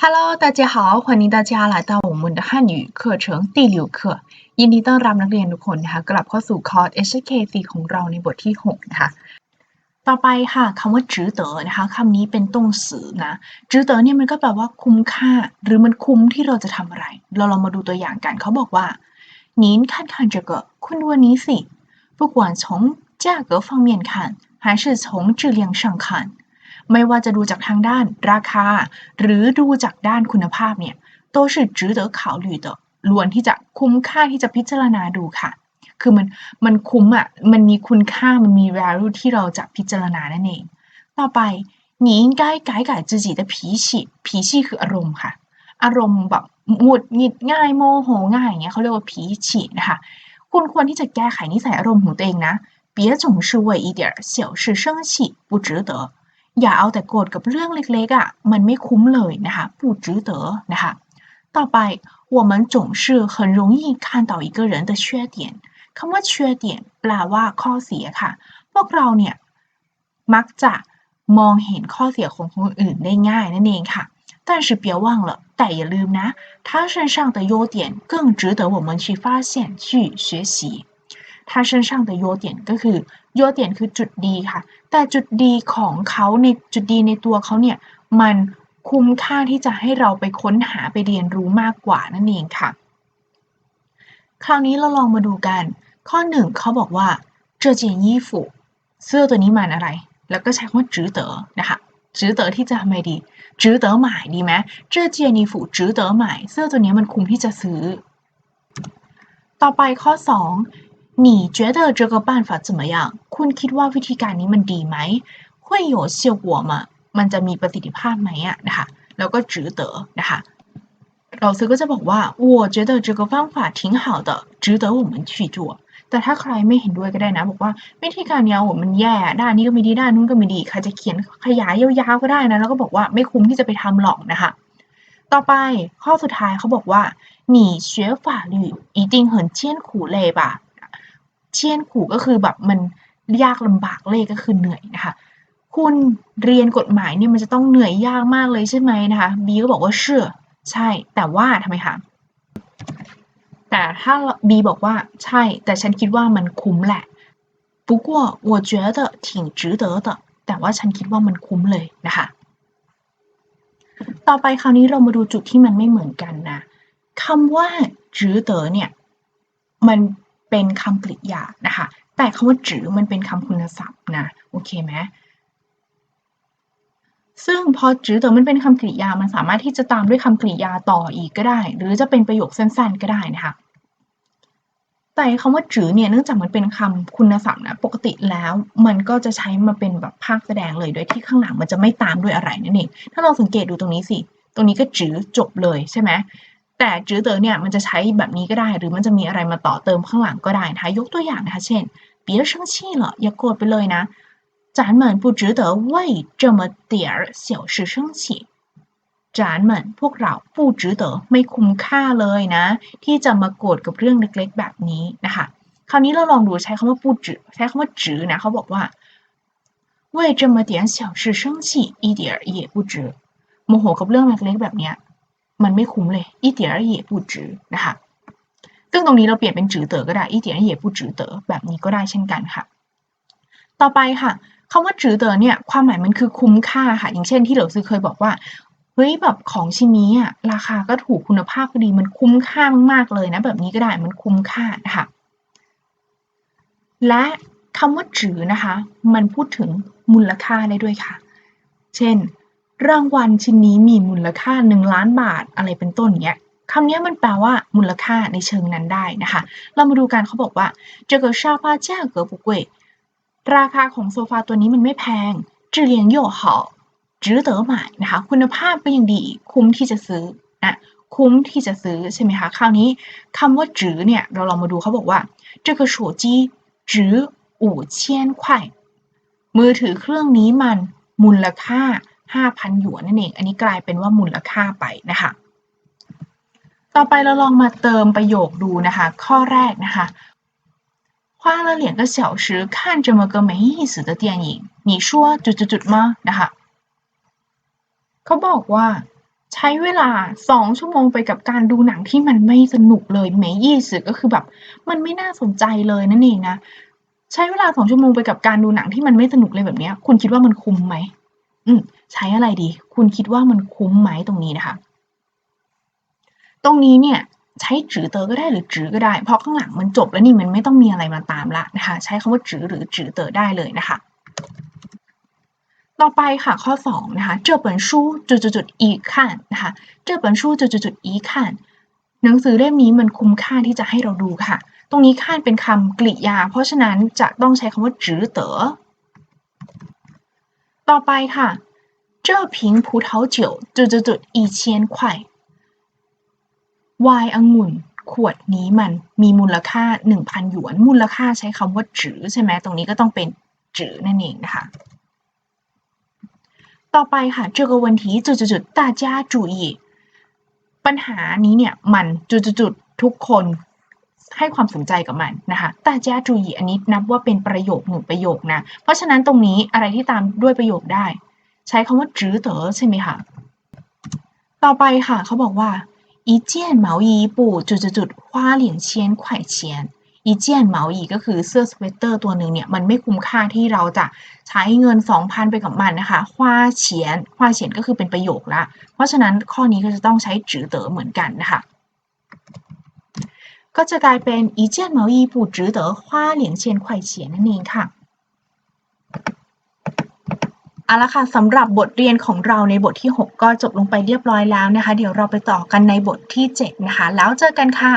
Hello，大家好，欢迎大家来到我们的汉语课程第六课ยินดีต้อนรับนักเรียนทุกคนนะคะกลับเข้าสู่คอร์ส HKC ของเราในบทที่ 6 นะคะ ต่อไปค่ะคำว่าจื้อเต๋อนะคะคำนี้เป็นต้งสือนะจื้อเต๋อเนี่ยมันก็แปลว่าคุ้มค่า หรือมันคุ้มที่เราจะทำอะไร เราลองมาดูตัวอย่างกันเขาบอกว่า您看看这个คุณดูอันนี้สิ不管从价格方面看还是从质量上看 ไม่ว่าจะดูจากทางด้านราคา หรือดูจากด้านคุณภาพเนี่ย都是值得考虑的ล้วนที่จะคุ้มค่าที่จะพิจารณาดูค่ะ คือมันมันคุ้มอ่ะ มันมีคุณค่า มันมี value ที่เราจะพิจารณานั่นเอง ต่อไป你应该改改自己的脾气脾气คืออารมณ์ค่ะ อารมณ์แบบหงุดหงิดง่ายโมโหง่ายอย่างเงี้ยเขาเรียกว่า脾气นะคะ คุณควรที่จะแก้ไขนิสัยอารมณ์ของตัวเองนะ别总是为一点小事生气不值得 อย่าเอาแต่โกรธกับเรื่องเล็กๆอ่ะ มันไม่คุ้มเลยนะคะ不值得นะคะ ต่อไป我们总是很容易看到一个人的缺点คำว่า缺点แปลว่าข้อเสียค่ะ พวกเราเนี่ยมักจะมองเห็นข้อเสียของคนอื่นได้ง่ายนั่นเองค่ะ但是别忘了แต่อย่าลืมนะ他身上的优点更值得我们去发现去学习 他身上的优点ก็คือ优点คือจุดดีค่ะ แต่จุดดีของเขาในจุดดีในตัวเขาเนี่ย มันคุ้มค่าที่จะให้เราไปค้นหาไปเรียนรู้มากกว่านั่นเองค่ะ คราวนี้เราลองมาดูกัน ข้อหนึ่งเขาบอกว่า这件衣服เสื้อตัวนี้มันอะไร แล้วก็ใช้คำว่าจื้อเต๋อนะคะจื้อเต๋อที่จะทำไมดีจื้อเต๋อหมายดีไหม这件衣服จื้อเต๋อหมายเสื้อตัวนี้มันคุ้มที่จะซื้อ ต่อไปข้อสอง 你觉得这个办法怎么样คุณคิดว่าวิธีการนี้มันดีไหม会有效果吗มันจะมีประสิทธิภาพไหมอะนะคะแล้วก็จื้อเต๋อนะคะเราซื้อก็จะบอกว่า我觉得这个方法挺好的值得我们去做แต่ถ้าใครไม่เห็นด้วยก็ได้นะ บอกว่าวิธีการนี้โอ้มันแย่ ด้านนี้ก็ไม่ดีด้านนู้นก็ไม่ดีใครจะเขียนขยายยาวๆก็ได้นะแล้วก็บอกว่าไม่คุ้มที่จะไปทำหรอกนะคะ ต่อไปข้อสุดท้ายเขาบอกว่า你学法律一定很艰苦累吧 เชียนขู่ก็คือแบบมันยากลำบากเลขก็คือเหนื่อยนะคะ คุณเรียนกฎหมายเนี่ยมันจะต้องเหนื่อยยากมากเลยใช่ไหมนะคะบีก็บอกว่าเชื่อใช่ แต่ว่าทำไมคะแต่ถ้าบีบอกว่าใช่ แต่ฉันคิดว่ามันคุ้มแหละ不过我觉得挺值得的แต่ว่าฉันคิดว่ามันคุ้มเลยนะคะ ต่อไปคราวนี้เรามาดูจุดที่มันไม่เหมือนกันนะคำว่าจื้อเต๋อเนี่ยมัน เป็นคำกริยานะคะ แต่คำว่าจื้อมันเป็นคำคุณศัพท์นะ โอเคไหมซึ่งพอจื้อเต๋อมันเป็นคำกริยา มันสามารถที่จะตามด้วยคำกริยาต่ออีกก็ได้ หรือจะเป็นประโยคสั้นๆ ก็ได้นะคะ แต่คำว่าจื้อเนี่ย เนื่องจากมันเป็นคำคุณศัพท์นะ ปกติแล้วมันก็จะใช้มาเป็นแบบภาคแสดงเลย โดยที่ข้างหลังมันจะไม่ตามด้วยอะไรนั่นเอง ถ้าเราสังเกตดูตรงนี้สิ ตรงนี้ก็จื้อจบเลยใช่ไหม แต่จื้อเต๋อเนี่ยมันจะใช้แบบนี้ก็ได้ หรือมันจะมีอะไรมาต่อเติมข้างหลังก็ได้นะคะยกตัวอย่างนะคะเช่น别生气了อย่าโกรธไปเลยนะ咱们不值得为这么点儿小事生气จานเหมือนพวกเราผู้จื้อเต๋อไม่คุ้มค่าเลยนะ ที่จะมาโกรธกับเรื่องเล็กๆ แบบนี้นะคะ คราวนี้เราลองดูใช้คำว่าผู้จื้อใช้คำว่าจื้อนะเขาบอกว่า为这么点小事生气一点也不值โมโหกับเรื่องเล็กๆแบบเนี้ย มันไม่คุ้มเลยอีเตียเหย่ปูจื้อนะคะซึ่งตรงนี้เราเปลี่ยนเป็นจือเต๋อก็ได้อีเตียเหย่ปูจื้อเต๋อแบบนี้ก็ได้เช่นกันค่ะ ต่อไปค่ะคำว่าจือเต๋อเนี่ยความหมายมันคือคุ้มค่าค่ะ อย่างเช่นที่เหลาซื้อเคยบอกว่าเฮ้ยแบบของชิ้นนี้อะราคาก็ถูกคุณภาพก็ดีมันคุ้มค่ามากๆเลยนะแบบนี้ก็ได้มันคุ้มค่านะคะและคำว่าจือนะคะ มันพูดถึงมูลค่าได้ด้วยค่ะ เช่น รางวัลชิ้นนี้มีมูลค่า 1 ล้านบาทอะไรเป็นต้นเนี้ยคำนี้มันแปลว่ามูลค่าในเชิงนั้นได้นะคะ เรามาดูกันเขาบอกว่าเจเกอชาฟาเจ้าเกอปุกเวราคาของโซฟาตัวนี้มันไม่แพงจือเลียงโย่หอจื้อเต๋อหมายนะคะ คุณภาพก็ยังดี คุ้มที่จะซื้อนะคุ้มที่จะซื้อใช่ไหมคะ คราวนี้คำว่าจื้อเนี่ยเราลองมาดูเขาบอกว่าเจเกอโฉจี้จื้ออู่เชียนไข่มือถือเครื่องนี้มันมูลค่า 5,000หยวนนั่นเอง อันนี้กลายเป็นว่ามูลค่าไปนะคะ ต่อไปเราลองมาเติมประโยคดูนะคะ ข้อแรกนะคะ花了两个小时看这么个没意思的电影你说จุดๆๆ吗นะคะเขาบอกว่า ใช้ ช้เวลา 2 ชั่วโมงไปกับการดูหนังที่มันไม่สนุกเลย没意思ก็คือแบบมันไม่น่าสนใจเลยนั่นเองนะ ใช้เวลา 2 ชั่วโมงไปกับการดูหนังที่มันไม่สนุกเลยแบบเนี้ย คุณคิดว่ามันคุ้มไหม อืม ใช้อะไรดี คุณคิดว่ามันคุ้มไหมตรงนี้นะคะ ตรงนี้เนี่ย ใช้จือเตอก็ได้หรือจือก็ได้ เพราะข้างหลังมันจบแล้วนี่มันไม่ต้องมีอะไรมาตามละนะคะ ใช้คำว่าจือหรือจือเตอได้เลยนะคะ ต่อไปค่ะข้อ2นะคะเจอปนชู้จุดจุดจุดอีกขั้นนะคะเจอปนชู้จุดจุดจุดอีกขั้นหนังสือเล่มนี้มันคุ้มค่าที่จะให้เราดูค่ะ ตรงนี้ขั้นเป็นคำกริยา เพราะฉะนั้นจะต้องใช้คำว่าจือเต๋อ ต่อไปค่ะ这瓶葡萄酒จุดจุดจุด一千块ไวน์องุ่น ขวดนี้มันมีมูลค่า 1,000 หยวน มูลค่าใช้คำว่าจือใช่ไหมตรงนี้ก็ต้องเป็นจือนั่นเองนะคะ ต่อไปค่ะ这个问题จุดจุดจุด大家注意ปัญหานี้เนี่ยมันจุดจุดจุดทุกคน ให้ความสนใจกับมันนะคะ大家注意อันนี้นับว่าเป็นประโยคหนึ่งประโยคนะ เพราะฉะนั้นตรงนี้อะไรที่ตามด้วยประโยคได้ ใช้คำว่าจือเต๋อใช่ไหมคะ ต่อไปค่ะเขาบอกว่า一件毛衣布จุดจุดจุด花两千块钱อีเจียนเหมาอีก็คือเสื้อสเวตเตอร์ตัวหนึ่งเนี่ยมันไม่คุ้มค่าที่เราจะใช้เงิน 2,000 ไปกับมันนะคะฮวาเฉียนฮวาเฉียนก็คือเป็นประโยคละ เพราะฉะนั้นข้อนี้ก็จะต้องใช้จือเต๋อเหมือนกันนะคะ ก็จะกลายเป็น一件毛衣布值得花两千块钱นั่นเองค่ะ เอาละค่ะสำหรับบทเรียนของเราในบทที่ 6 ก็จบลงไปเรียบร้อยแล้วนะคะ เดี๋ยวเราไปต่อกันในบทที่ 7 นะคะ แล้วเจอกันค่ะ